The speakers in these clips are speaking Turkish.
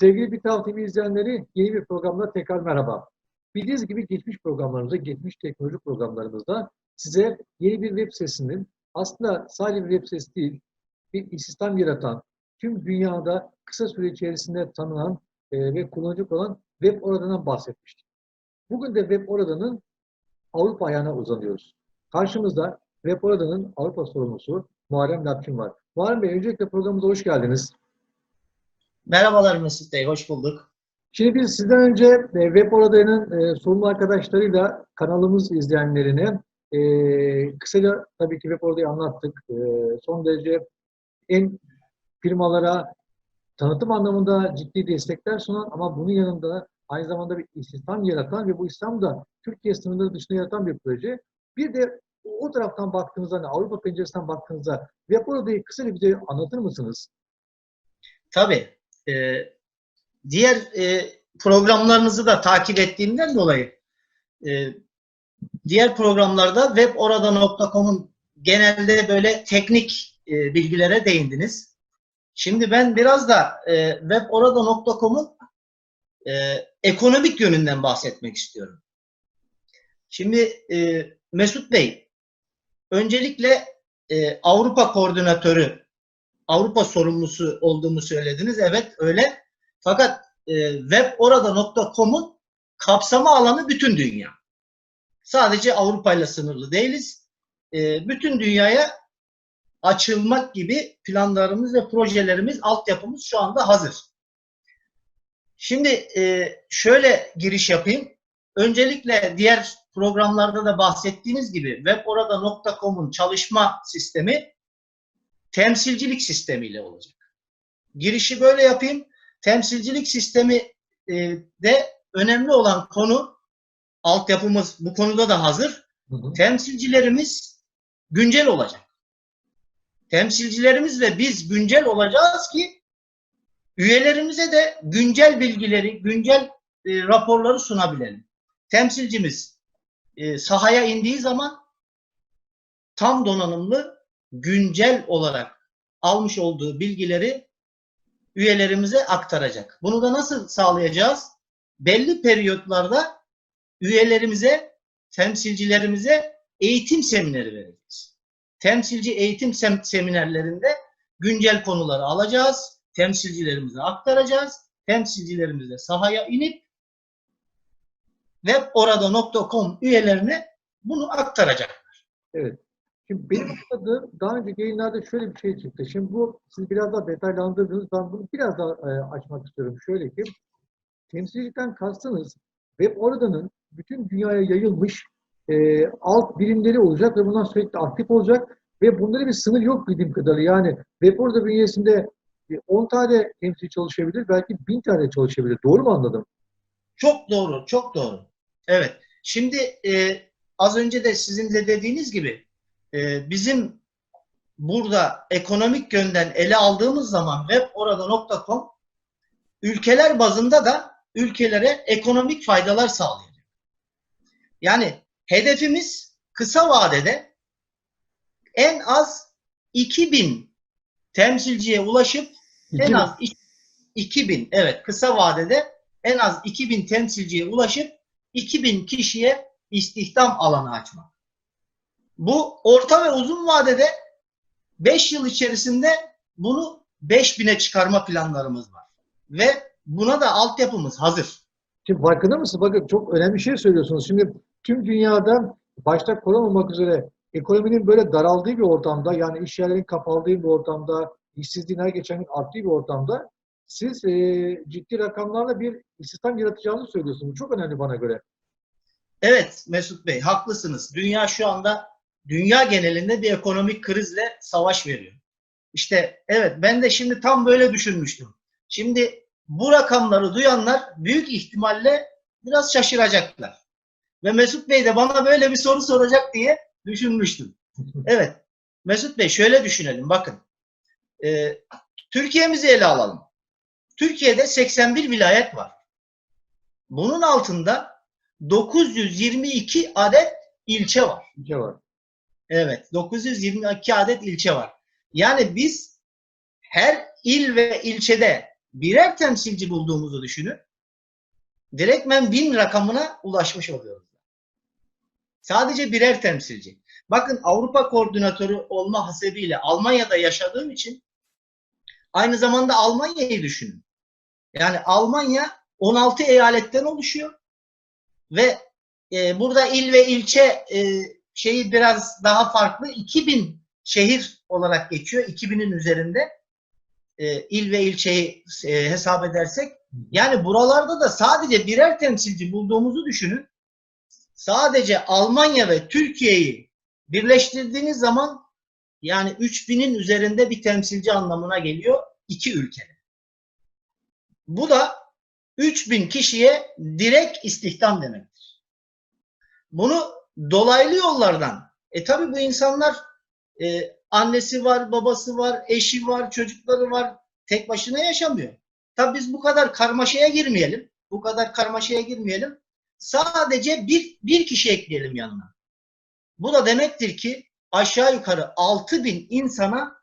Sevgili Bir Taraf TV izleyenleri yeni bir programda tekrar merhaba. Bildiğiniz gibi geçmiş programlarımızda, geçmiş teknoloji programlarımızda size yeni bir web sitesinin aslında sadece bir web sitesi değil, bir istihdam yaratan, tüm dünyada kısa süre içerisinde tanınan e, ve kullanıcı olan web oradan bahsetmiştik. Bugün de web oradanın Avrupa ayağına uzanıyoruz. Karşımızda web oradanın Avrupa sorumlusu Muharrem Lapçın var. Muharrem Bey öncelikle programımıza hoş geldiniz. Merhabalar Mesut Bey, hoş bulduk. Şimdi biz sizden önce e, Web Orada'nın e, sorumlu arkadaşlarıyla kanalımız izleyenlerine e, kısaca tabii ki Web Orada'yı anlattık. E, son derece en firmalara tanıtım anlamında ciddi destekler sunan ama bunun yanında aynı zamanda bir istihdam yaratan ve bu istihdam da Türkiye sınırları dışında yaratan bir proje. Bir de o taraftan baktığınızda, hani Avrupa penceresinden baktığınızda Web Orada'yı kısaca bize anlatır mısınız? Tabii. E, diğer e, programlarınızı da takip ettiğimden dolayı e, diğer programlarda weborada.com'un genelde böyle teknik e, bilgilere değindiniz. Şimdi ben biraz da e, weborada.com'un e, ekonomik yönünden bahsetmek istiyorum. Şimdi e, Mesut Bey, öncelikle e, Avrupa koordinatörü Avrupa sorumlusu olduğumu söylediniz. Evet öyle. Fakat e, weborada.com'un kapsama alanı bütün dünya. Sadece Avrupa ile sınırlı değiliz. E, bütün dünyaya açılmak gibi planlarımız ve projelerimiz, altyapımız şu anda hazır. Şimdi e, şöyle giriş yapayım. Öncelikle diğer programlarda da bahsettiğiniz gibi weborada.com'un çalışma sistemi temsilcilik sistemiyle olacak. Girişi böyle yapayım. Temsilcilik sistemi e, de önemli olan konu altyapımız bu konuda da hazır. Hı hı. Temsilcilerimiz güncel olacak. Temsilcilerimiz ve biz güncel olacağız ki üyelerimize de güncel bilgileri, güncel e, raporları sunabilelim. Temsilcimiz e, sahaya indiği zaman tam donanımlı güncel olarak almış olduğu bilgileri üyelerimize aktaracak. Bunu da nasıl sağlayacağız? Belli periyotlarda üyelerimize, temsilcilerimize eğitim semineri vereceğiz. Temsilci eğitim sem- seminerlerinde güncel konuları alacağız, temsilcilerimize aktaracağız. Temsilcilerimize sahaya inip weborada.com üyelerine bunu aktaracak. Evet. Şimdi benim anladığım daha önceki yayınlarda şöyle bir şey çıktı. Şimdi bu siz biraz daha detaylandırdınız. Ben bunu biraz daha e, açmak istiyorum. Şöyle ki temsilcilikten kastınız web oradanın bütün dünyaya yayılmış e, alt birimleri olacak ve bundan sürekli aktif olacak ve bunlara bir sınır yok bildiğim kadarıyla. Yani web orada bünyesinde e, 10 tane temsilci çalışabilir, belki 1000 tane çalışabilir. Doğru mu anladım? Çok doğru, çok doğru. Evet. Şimdi e, az önce de sizin de dediğiniz gibi e, bizim burada ekonomik yönden ele aldığımız zaman weborada.com ülkeler bazında da ülkelere ekonomik faydalar sağlayacak. Yani hedefimiz kısa vadede en az 2000 temsilciye ulaşıp en az 2000 evet kısa vadede en az 2000 temsilciye ulaşıp 2000 kişiye istihdam alanı açmak. Bu orta ve uzun vadede 5 yıl içerisinde bunu 5000'e çıkarma planlarımız var. Ve buna da altyapımız hazır. Şimdi farkında mısınız? Bakın çok önemli bir şey söylüyorsunuz. Şimdi tüm dünyada başta korona olmak üzere ekonominin böyle daraldığı bir ortamda yani iş yerlerinin kapaldığı bir ortamda, işsizliğin her geçen gün arttığı bir ortamda siz e, ciddi rakamlarla bir istihdam yaratacağınızı söylüyorsunuz. Çok önemli bana göre. Evet Mesut Bey haklısınız. Dünya şu anda dünya genelinde bir ekonomik krizle savaş veriyor. İşte evet ben de şimdi tam böyle düşünmüştüm. Şimdi bu rakamları duyanlar büyük ihtimalle biraz şaşıracaklar. Ve Mesut Bey de bana böyle bir soru soracak diye düşünmüştüm. Evet Mesut Bey şöyle düşünelim bakın. Ee, Türkiye'mizi ele alalım. Türkiye'de 81 vilayet var. Bunun altında 922 adet ilçe var. Şey var. Evet, 922 adet ilçe var. Yani biz her il ve ilçede birer temsilci bulduğumuzu düşünün. Direktmen bin rakamına ulaşmış oluyoruz. Sadece birer temsilci. Bakın Avrupa koordinatörü olma hasebiyle Almanya'da yaşadığım için aynı zamanda Almanya'yı düşünün. Yani Almanya 16 eyaletten oluşuyor ve e, burada il ve ilçe e, şeyi biraz daha farklı. 2000 şehir olarak geçiyor. 2000'in üzerinde e, il ve ilçeyi e, hesap edersek. Yani buralarda da sadece birer temsilci bulduğumuzu düşünün. Sadece Almanya ve Türkiye'yi birleştirdiğiniz zaman yani 3000'in üzerinde bir temsilci anlamına geliyor iki ülkede. Bu da 3000 kişiye direkt istihdam demektir. Bunu dolaylı yollardan e tabi bu insanlar e, annesi var, babası var, eşi var, çocukları var. Tek başına yaşamıyor. Tabi biz bu kadar karmaşaya girmeyelim. Bu kadar karmaşaya girmeyelim. Sadece bir, bir kişi ekleyelim yanına. Bu da demektir ki aşağı yukarı 6000 insana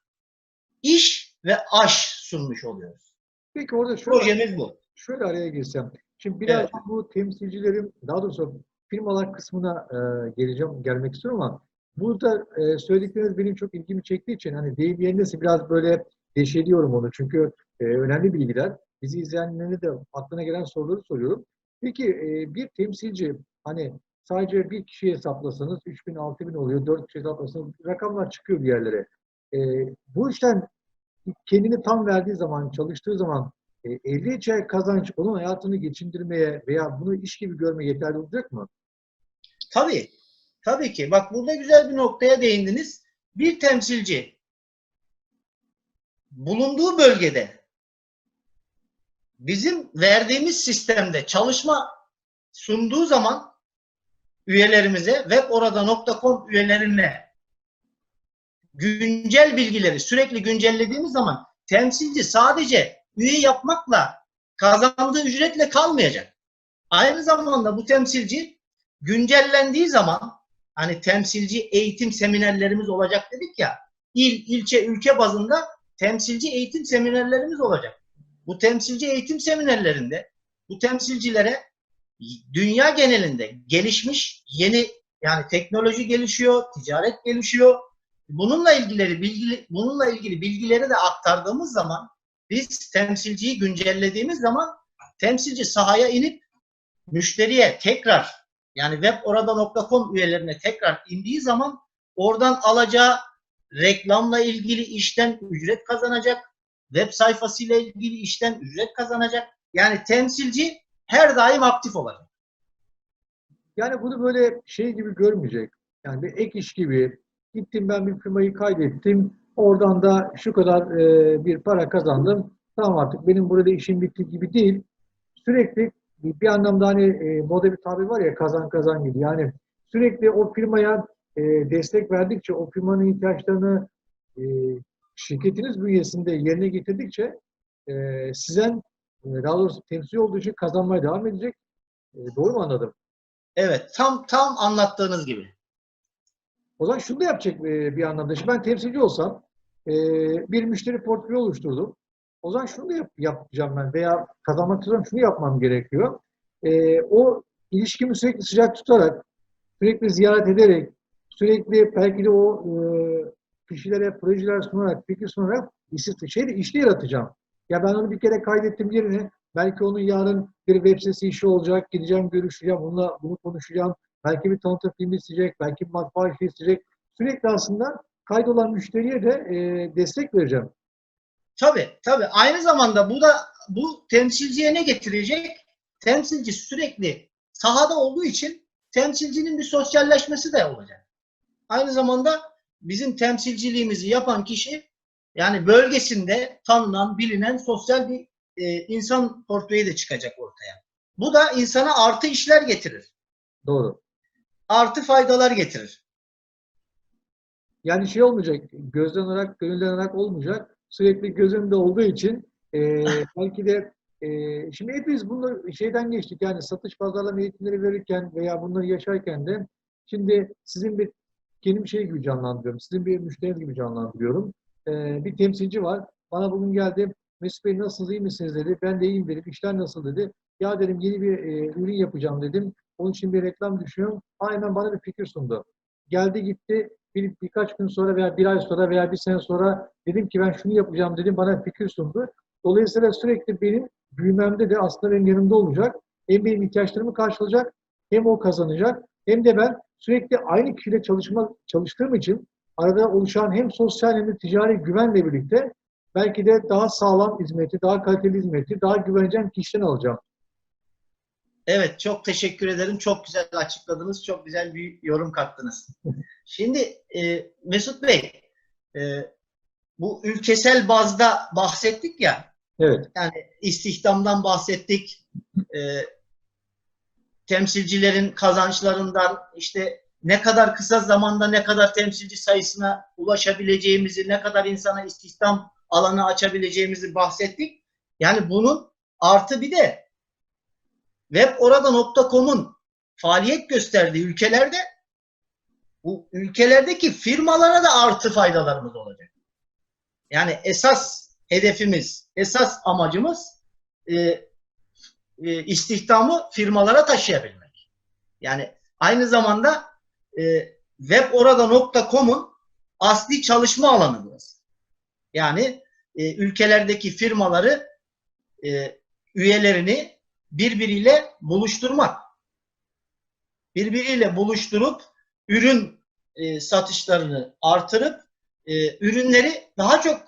iş ve aş sunmuş oluyoruz. Peki orada şöyle, Projemiz bu. şöyle araya girsem. Şimdi biraz Evet. bu temsilcilerin, daha doğrusu firmalar kısmına e, geleceğim, gelmek istiyorum ama burada e, söyledikleriniz benim çok ilgimi çektiği için hani deyim yerindeyse biraz böyle deşeliyorum onu. Çünkü e, önemli bilgiler. Bizi izleyenlere de aklına gelen soruları soruyorum. Peki e, bir temsilci hani sadece bir kişiye hesaplasanız 3000, 6000 oluyor, 4 kişi hesaplasanız rakamlar çıkıyor bir yerlere. E, bu işten kendini tam verdiği zaman, çalıştığı zaman e, elde edeceği kazanç onun hayatını geçindirmeye veya bunu iş gibi görmeye yeterli olacak mı? Tabii. Tabii ki. Bak burada güzel bir noktaya değindiniz. Bir temsilci bulunduğu bölgede bizim verdiğimiz sistemde çalışma sunduğu zaman üyelerimize weborada.com üyelerine güncel bilgileri sürekli güncellediğimiz zaman temsilci sadece üye yapmakla kazandığı ücretle kalmayacak. Aynı zamanda bu temsilci güncellendiği zaman hani temsilci eğitim seminerlerimiz olacak dedik ya il, ilçe, ülke bazında temsilci eğitim seminerlerimiz olacak. Bu temsilci eğitim seminerlerinde bu temsilcilere dünya genelinde gelişmiş yeni yani teknoloji gelişiyor, ticaret gelişiyor. Bununla ilgili bilgi bununla ilgili bilgileri de aktardığımız zaman biz temsilciyi güncellediğimiz zaman temsilci sahaya inip müşteriye tekrar yani weborada.com üyelerine tekrar indiği zaman oradan alacağı reklamla ilgili işten ücret kazanacak. Web sayfasıyla ilgili işten ücret kazanacak. Yani temsilci her daim aktif olacak. Yani bunu böyle şey gibi görmeyecek. Yani bir ek iş gibi gittim ben bir firmayı kaydettim. Oradan da şu kadar e, bir para kazandım. Tamam artık benim burada işim bitti gibi değil. Sürekli bir anlamda hani e, moda bir tabir var ya kazan kazan gibi. Yani sürekli o firmaya e, destek verdikçe o firmanın ihtiyaçlarını e, şirketiniz bünyesinde yerine getirdikçe e, sizden e, daha doğrusu temsil olduğu için kazanmaya devam edecek. E, doğru mu anladım? Evet, tam tam anlattığınız gibi. O zaman şunu da yapacak e, bir anlamda. Şimdi ben temsilci olsam e, bir müşteri portföyü oluşturdum. O zaman şunu da yap, yapacağım ben veya kazanmak istiyorsam şunu yapmam gerekiyor. E, o ilişkimi sürekli sıcak tutarak, sürekli ziyaret ederek, sürekli belki de o kişilere projeler sunarak, fikir sunarak işi, şey de, işte yaratacağım. Ya ben onu bir kere kaydettim yerine belki onun yarın bir web sitesi işi olacak. Gideceğim, görüşeceğim, bununla bunu konuşacağım. Belki bir tanıtım filmi isteyecek, belki bir matbaa işi isteyecek. Sürekli aslında kaydolan müşteriye de e, destek vereceğim. Tabii, tabii. Aynı zamanda bu da bu temsilciye ne getirecek? Temsilci sürekli sahada olduğu için temsilcinin bir sosyalleşmesi de olacak. Aynı zamanda bizim temsilciliğimizi yapan kişi yani bölgesinde tanınan, bilinen sosyal bir e, insan portföyü de çıkacak ortaya. Bu da insana artı işler getirir. Doğru. Artı faydalar getirir. Yani şey olmayacak, gözden olarak, gönülden olarak olmayacak. Sürekli gözümde olduğu için e, belki de e, şimdi hepimiz bunu şeyden geçtik. Yani satış pazarlama eğitimleri verirken veya bunları yaşarken de şimdi sizin bir kendim şey gibi canlandırıyorum. Sizin bir müşteriniz gibi canlandırıyorum. E, bir temsilci var. Bana bugün geldi. Mesut Bey nasılsınız, iyi misiniz dedi. Ben de iyiyim dedim. İşler nasıl dedi. Ya dedim yeni bir e, ürün yapacağım dedim. Onun için bir reklam düşünüyorum. Hemen bana bir fikir sundu. Geldi gitti. Bir, birkaç gün sonra veya bir ay sonra veya bir sene sonra dedim ki ben şunu yapacağım dedim. Bana fikir sundu. Dolayısıyla sürekli benim büyümemde de aslında benim yanımda olacak. Hem benim ihtiyaçlarımı karşılayacak, hem o kazanacak, hem de ben sürekli aynı kişiyle çalışma, çalıştığım için arada oluşan hem sosyal hem de ticari güvenle birlikte belki de daha sağlam hizmeti, daha kaliteli hizmeti, daha güveneceğim kişiden alacağım. Evet, çok teşekkür ederim. Çok güzel açıkladınız. Çok güzel bir yorum kattınız. Şimdi e, Mesut Bey, e, bu ülkesel bazda bahsettik ya, Evet, yani istihdamdan bahsettik, e, temsilcilerin kazançlarından, işte ne kadar kısa zamanda ne kadar temsilci sayısına ulaşabileceğimizi, ne kadar insana istihdam alanı açabileceğimizi bahsettik. Yani bunun artı bir de weborada.com'un faaliyet gösterdiği ülkelerde bu ülkelerdeki firmalara da artı faydalarımız olacak. Yani esas hedefimiz, esas amacımız e, e, istihdamı firmalara taşıyabilmek. Yani aynı zamanda e, weborada.com'un asli çalışma alanı burası. Yani e, ülkelerdeki firmaları e, üyelerini birbiriyle buluşturmak. Birbiriyle buluşturup ürün e, satışlarını artırıp e, ürünleri daha çok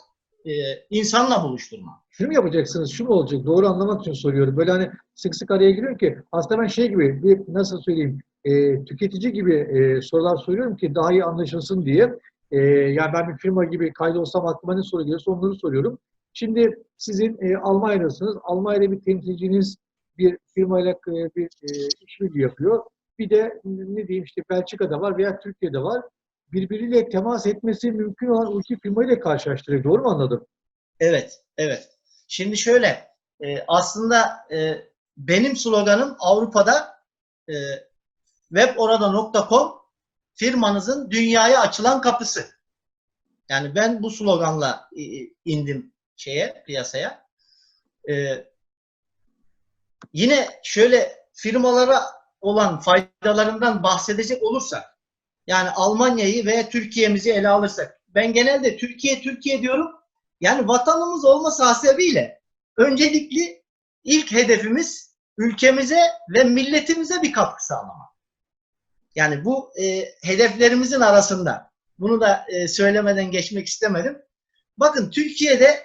e, insanla buluşturmak. şunu mu yapacaksınız, şu mu olacak? Doğru anlamak için soruyorum. Böyle hani sık sık araya giriyorum ki aslında ben şey gibi, bir nasıl söyleyeyim, e, tüketici gibi e, sorular soruyorum ki daha iyi anlaşılsın diye. E, yani ben bir firma gibi kaydolsam aklıma ne soru geliyorsa onları soruyorum. Şimdi sizin e, Almanya'dasınız. Almanya'da bir temsilciniz bir firmayla e, bir e, işbirliği yapıyor. Bir de ne diyeyim işte Belçika'da var veya Türkiye'de var. Birbiriyle temas etmesi mümkün olan iki firmayla karşılaştırıyor. Doğru mu anladım? Evet, evet. Şimdi şöyle, e, aslında benim sloganım Avrupa'da weborada.com firmanızın dünyaya açılan kapısı. Yani ben bu sloganla indim şeye, piyasaya. Yine şöyle firmalara olan faydalarından bahsedecek olursak, yani Almanya'yı veya Türkiye'mizi ele alırsak, ben genelde Türkiye Türkiye diyorum. Yani vatanımız olması hasebiyle öncelikli ilk hedefimiz ülkemize ve milletimize bir katkı sağlamak. Yani bu e, hedeflerimizin arasında. Bunu da e, söylemeden geçmek istemedim. Bakın Türkiye'de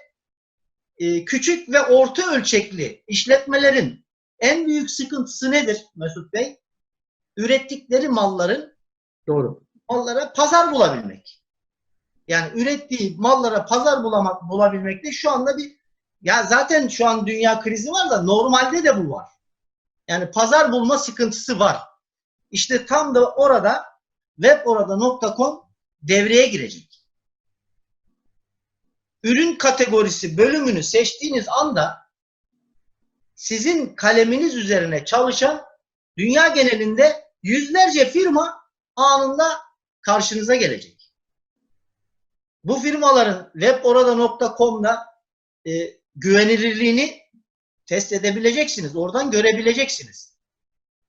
e, küçük ve orta ölçekli işletmelerin en büyük sıkıntısı nedir Mesut Bey? Ürettikleri malların Doğru. mallara pazar bulabilmek. Yani ürettiği mallara pazar bulamak, bulabilmekte şu anda bir ya zaten şu an dünya krizi var da normalde de bu var. Yani pazar bulma sıkıntısı var. İşte tam da orada weborada.com devreye girecek. Ürün kategorisi bölümünü seçtiğiniz anda sizin kaleminiz üzerine çalışan dünya genelinde yüzlerce firma anında karşınıza gelecek. Bu firmaların weborada.com'da e, güvenilirliğini test edebileceksiniz. Oradan görebileceksiniz.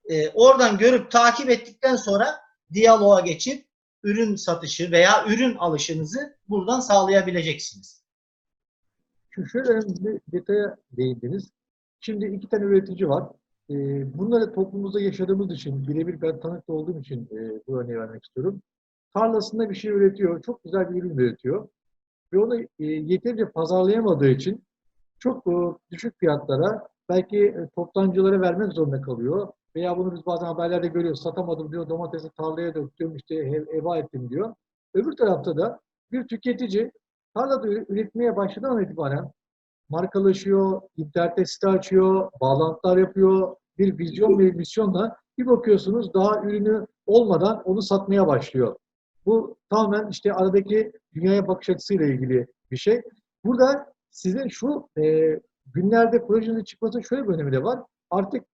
E, oradan görüp takip ettikten sonra diyaloğa geçip ürün satışı veya ürün alışınızı buradan sağlayabileceksiniz. Şu şöyle bir detaya değindiniz. Şimdi iki tane üretici var. Ee, bunları toplumumuzda yaşadığımız için, birebir ben tanıkta olduğum için e, bu örneği vermek istiyorum. Tarlasında bir şey üretiyor, çok güzel bir ürün üretiyor. Ve onu e, yeterince pazarlayamadığı için çok e, düşük fiyatlara belki e, toptancılara vermek zorunda kalıyor. Veya bunu biz bazen haberlerde görüyoruz. Satamadım diyor, domatesi tarlaya döktüm, işte he- heba ettim diyor. Öbür tarafta da bir tüketici tarlada üre- üretmeye başladığından itibaren markalaşıyor, internette site açıyor, bağlantılar yapıyor, bir vizyon ve misyonla bir bakıyorsunuz daha ürünü olmadan onu satmaya başlıyor. Bu tamamen işte aradaki dünyaya bakış açısıyla ilgili bir şey. Burada sizin şu e, günlerde projenizin çıkmasının şöyle bir önemi de var. Artık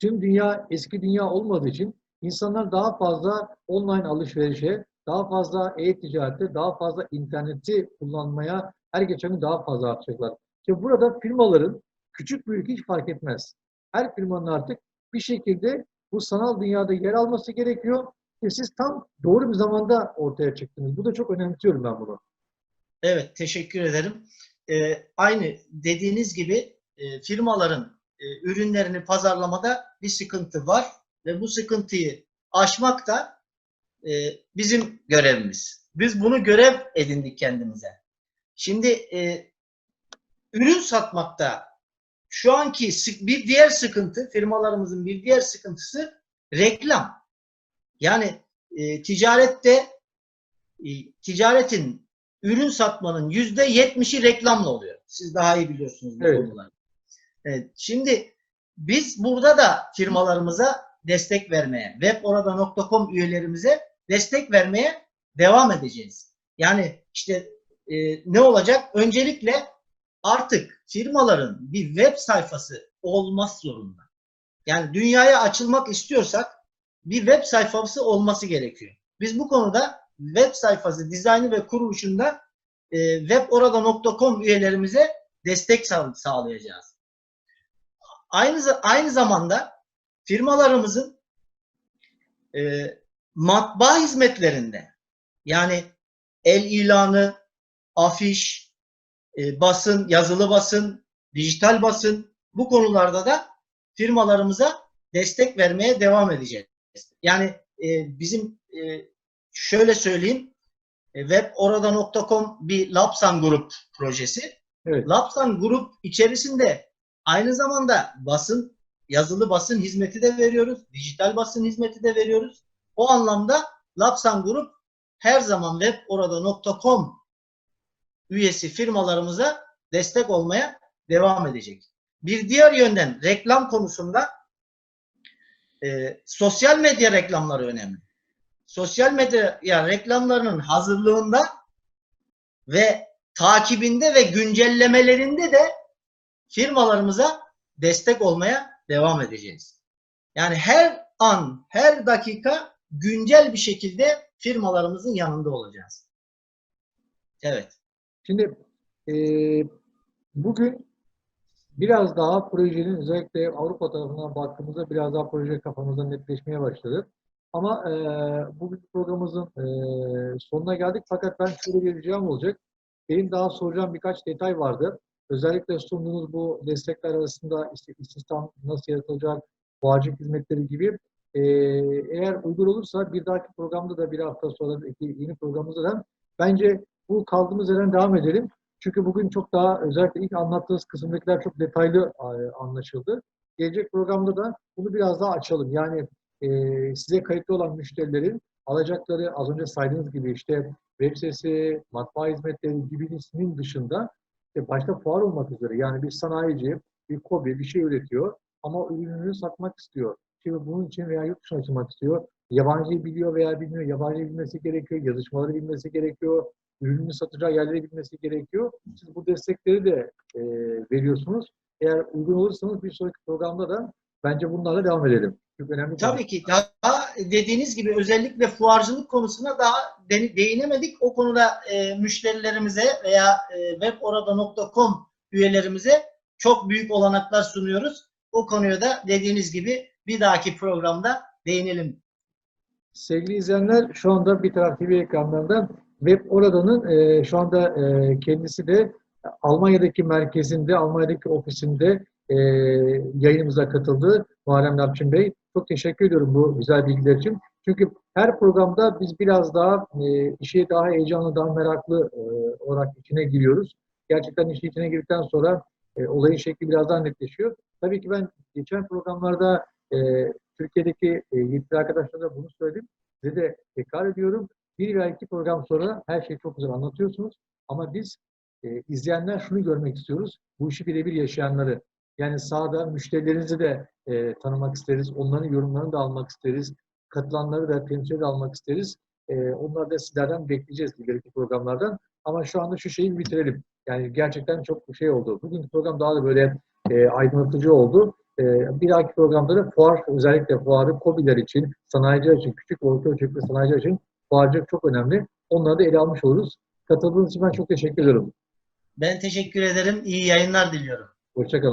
tüm dünya eski dünya olmadığı için insanlar daha fazla online alışverişe, daha fazla e-ticarete, daha fazla interneti kullanmaya her geçen gün daha fazla artacaklar. İşte burada firmaların küçük büyük hiç fark etmez. Her firmanın artık bir şekilde bu sanal dünyada yer alması gerekiyor. Ve siz tam doğru bir zamanda ortaya çıktınız. Bu da çok önemsiyorum ben bunu. Evet, teşekkür ederim. Ee, aynı dediğiniz gibi e, firmaların e, ürünlerini pazarlamada bir sıkıntı var ve bu sıkıntıyı aşmak da e, bizim görevimiz. Biz bunu görev edindik kendimize. Şimdi e, ürün satmakta şu anki bir diğer sıkıntı, firmalarımızın bir diğer sıkıntısı reklam. Yani e, ticarette e, ticaretin ürün satmanın yüzde yetmişi reklamla oluyor. Siz daha iyi biliyorsunuz bu Evet. konuları. Evet. Şimdi biz burada da firmalarımıza destek vermeye, weborada.com üyelerimize destek vermeye devam edeceğiz. Yani işte e, ne olacak? Öncelikle artık firmaların bir web sayfası olmaz zorunda. Yani dünyaya açılmak istiyorsak bir web sayfası olması gerekiyor. Biz bu konuda web sayfası dizaynı ve kuruluşunda e, weborada.com üyelerimize destek sağ- sağlayacağız. Aynı aynı zamanda firmalarımızın e, matbaa hizmetlerinde yani el ilanı, afiş, e, basın, yazılı basın, dijital basın bu konularda da firmalarımıza destek vermeye devam edeceğiz. Yani e, bizim e, şöyle söyleyeyim e, weborada.com bir Lapsan Grup projesi. Evet. Lapsan Grup içerisinde aynı zamanda basın, yazılı basın hizmeti de veriyoruz. Dijital basın hizmeti de veriyoruz. O anlamda Lapsan Grup her zaman weborada.com üyesi firmalarımıza destek olmaya devam edecek. Bir diğer yönden reklam konusunda e, sosyal medya reklamları önemli. Sosyal medya reklamlarının hazırlığında ve takibinde ve güncellemelerinde de firmalarımıza destek olmaya devam edeceğiz. Yani her an, her dakika güncel bir şekilde firmalarımızın yanında olacağız. Evet. Şimdi e, bugün biraz daha projenin özellikle Avrupa tarafından baktığımızda biraz daha proje kafamızda netleşmeye başladı. Ama e, bugün programımızın e, sonuna geldik. Fakat ben şöyle bir ricam olacak. Benim daha soracağım birkaç detay vardı. Özellikle sunduğunuz bu destekler arasında işte istihdam nasıl yaratılacak, bağcılık hizmetleri gibi. E, eğer uygun olursa bir dahaki programda da bir hafta sonraki yeni programımızda da bence bu kaldığımız yerden devam edelim. Çünkü bugün çok daha özellikle ilk anlattığınız kısımdakiler çok detaylı e, anlaşıldı. Gelecek programda da bunu biraz daha açalım. Yani e, size kayıtlı olan müşterilerin alacakları az önce saydığınız gibi işte web sitesi, matbaa hizmetleri gibisinin dışında işte başta fuar olmak üzere yani bir sanayici, bir kobi bir şey üretiyor ama ürününü satmak istiyor. Şimdi bunun için veya yurt dışına açılmak istiyor. Yabancıyı biliyor veya bilmiyor. Yabancıyı bilmesi gerekiyor. Yazışmaları bilmesi gerekiyor ürünü satacağı yerleri bilmesi gerekiyor. Siz bu destekleri de e, veriyorsunuz. Eğer uygun olursanız bir sonraki programda da bence bunlarla devam edelim. Çok önemli. Tabii ki daha dediğiniz gibi özellikle fuarcılık konusuna daha de- değinemedik. O konuda e, müşterilerimize veya e, weborada.com üyelerimize çok büyük olanaklar sunuyoruz. O konuya da dediğiniz gibi bir dahaki programda değinelim. Sevgili izleyenler şu anda bir taraf TV ekranlarında Web Orada'nın e, şu anda e, kendisi de Almanya'daki merkezinde, Almanya'daki ofisinde e, yayınımıza katıldı Muharrem Lapçın Bey. Çok teşekkür ediyorum bu güzel bilgiler için. Çünkü her programda biz biraz daha e, işe daha heyecanlı, daha meraklı e, olarak içine giriyoruz. Gerçekten işin içine girdikten sonra e, olayın şekli biraz daha netleşiyor. Tabii ki ben geçen programlarda e, Türkiye'deki e, yetkili arkadaşlara bunu söyledim. Size de tekrar ediyorum. Bir veya iki program sonra her şeyi çok güzel anlatıyorsunuz. Ama biz e, izleyenler şunu görmek istiyoruz. Bu işi birebir yaşayanları. Yani sahada müşterilerinizi de e, tanımak isteriz. Onların yorumlarını da almak isteriz. Katılanları da temsil almak isteriz. E, onları da sizlerden bekleyeceğiz ileriki programlardan. Ama şu anda şu şeyi bitirelim. Yani gerçekten çok şey oldu. Bugünkü program daha da böyle e, aydınlatıcı oldu. E, bir dahaki programda da fuar, özellikle fuarı COBİ'ler için, sanayiciler için, küçük orta ölçekli sanayiciler için fuarcılık çok önemli. Onları da ele almış oluruz. Katıldığınız için ben çok teşekkür ederim. Ben teşekkür ederim. İyi yayınlar diliyorum. Hoşçakalın.